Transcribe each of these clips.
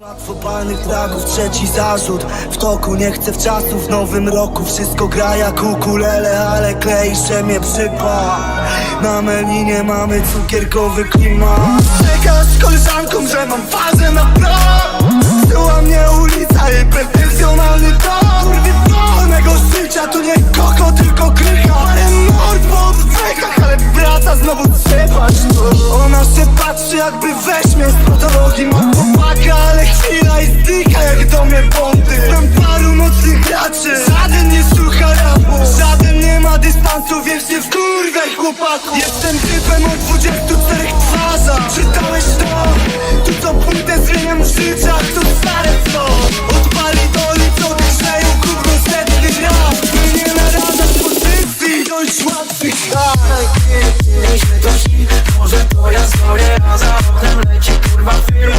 Łatwo palnych traków, trzeci zarzut. W toku nie chcę w czasu, w nowym roku. Wszystko gra jak ukulele, ale kleisze mnie przypa. Na melinie mamy cukierkowy klimat. Czekasz z koleżanką, że mam fazę na pro Była mnie ulica i pretensjonalny to Kurwy wolnego życia, to nie koko, tylko krycha. Ale mord po oddechach, ale wraca znowu trzepać Ona się patrzy jakby weźmie z Czytałeś to? Tu co płytę zmieniam w życiach, to stare co? Odpali doli, co grzeją gówno setny raz? By nie narażać pozycji, dość łatwych hak Może to ja stoję, a za oknem leci kurwa film.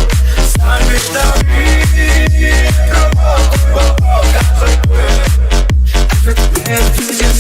Stań być tam i kurwa pokażę Nie przyjdzie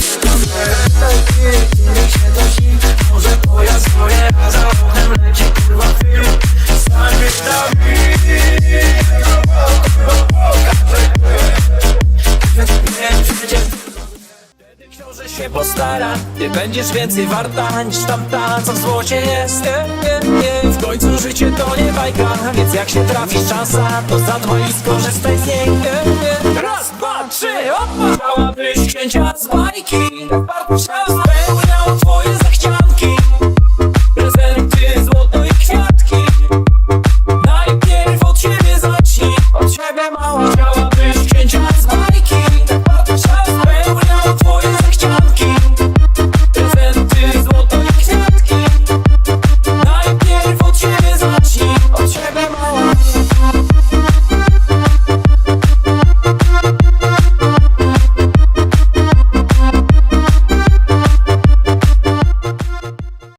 serce się postara. Ty będziesz więcej warta niż tamta Co w złocie jest. Nie, nie, nie. W końcu życie to nie bajka Więc jak się trafisz szansa To zadbaj i skorzystaj z niej. Nie, nie. Raz, dwa, trzy, opa Chciałabyś księcia z bajki. Patrzał, spełniał twoje zachcianki. Prezenty, złoto i kwiatki. Najpierw od siebie zacznij. Od siebie mała